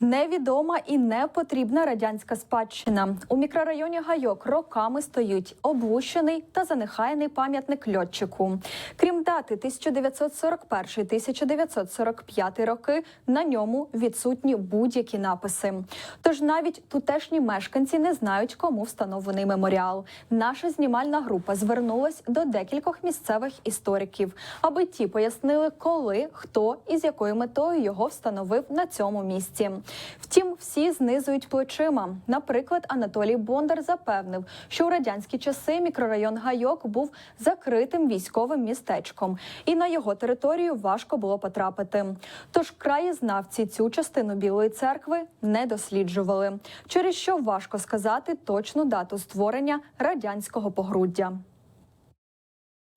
Невідома і непотрібна радянська спадщина у мікрорайоні Гайок роками стоїть обвущений та занехаяний пам'ятник льотчику. Крім дати 1941-1945 роки, на ньому відсутні будь-які написи. Тож навіть тутешні мешканці не знають, кому встановлений меморіал. Наша знімальна група звернулась до декількох місцевих істориків, аби ті пояснили, коли, хто і з якою метою його встановив на цьому місці. Втім, всі знизують плечима. Наприклад, Анатолій Бондар запевнив, що у радянські часи мікрорайон Гайок був закритим військовим містечком, і на його територію важко було потрапити. Тож краєзнавці цю частину Білої церкви не досліджували, через що важко сказати точну дату створення радянського погруддя.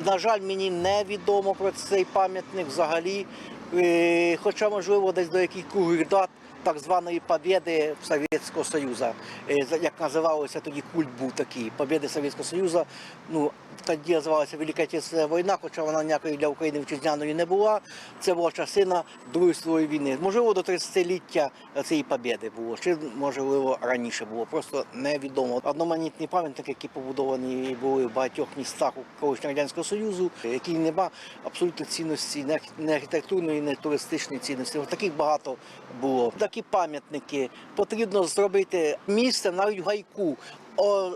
На жаль, мені невідомо про цей пам'ятник взагалі. Е, Хоча, можливо, десь до яких дат так званої побєди Совєтського Союзу, Е, як називалося тоді культ був такий, побєди Совєтського Союзу. Ну, тоді називалася Велика Отечественна війна, хоча вона ніякої для України вітчизняною не була. Це була частина Другої світової війни. Можливо, до 30-ліття цієї побєди було, чи можливо раніше було. Просто невідомо. Одноманітні пам'ятники, які побудовані були в багатьох містах колишнього радянського союзу, які не має абсолютно цінності, не архітектурної, не туристичної цінності. Таких багато було. Такі пам'ятники потрібно зробити місце навіть в гайку. О,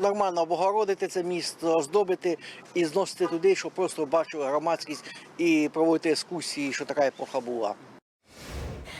нормально обгородити це місто, оздобити і зносити туди, щоб просто бачила громадськість і проводити екскурсії, що така епоха була.